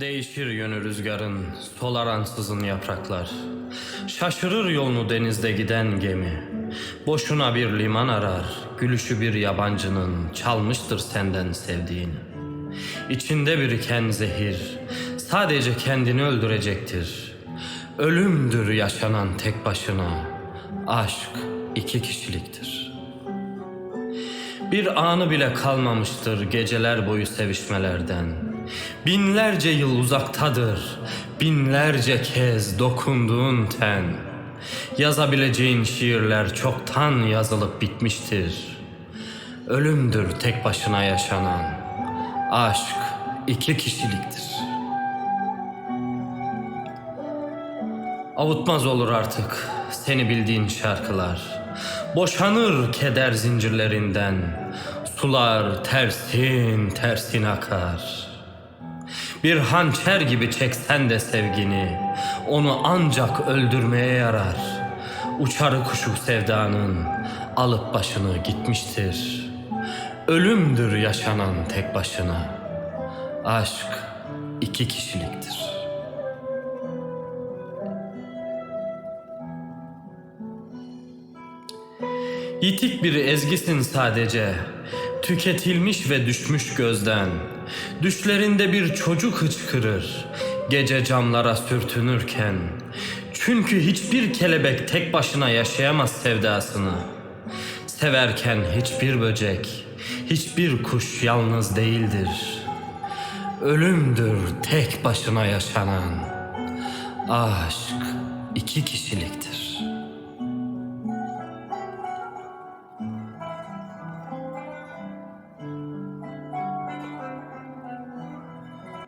Değişir yönü rüzgarın, solar ansızın yapraklar. Şaşırır yolunu denizde giden gemi. Boşuna bir liman arar, gülüşü bir yabancının çalmıştır senden sevdiğini. İçinde biriken zehir, sadece kendini öldürecektir. Ölümdür yaşanan tek başına, aşk iki kişiliktir. Bir anı bile kalmamıştır geceler boyu sevişmelerden. Binlerce yıl uzaktadır, binlerce kez dokunduğun ten. Yazabileceğin şiirler çoktan yazılıp bitmiştir. Ölümdür tek başına yaşanan, aşk iki kişiliktir. Avutmaz olur artık seni bildiğin şarkılar. Boşanır keder zincirlerinden. Sular tersin tersin akar. Bir hançer gibi çeksen de sevgini, onu ancak öldürmeye yarar. Uçarı kuşu sevdanın alıp başını gitmiştir. Ölümdür yaşanan tek başına. Aşk iki kişiliktir. Yitik bir ezgisin sadece. Tüketilmiş ve düşmüş gözden. Düşlerinde bir çocuk hıçkırır. Gece camlara sürtünürken. Çünkü hiçbir kelebek tek başına yaşayamaz sevdasını. Severken hiçbir böcek, hiçbir kuş yalnız değildir. Ölümdür tek başına yaşanan. Aşk iki kişiliktir.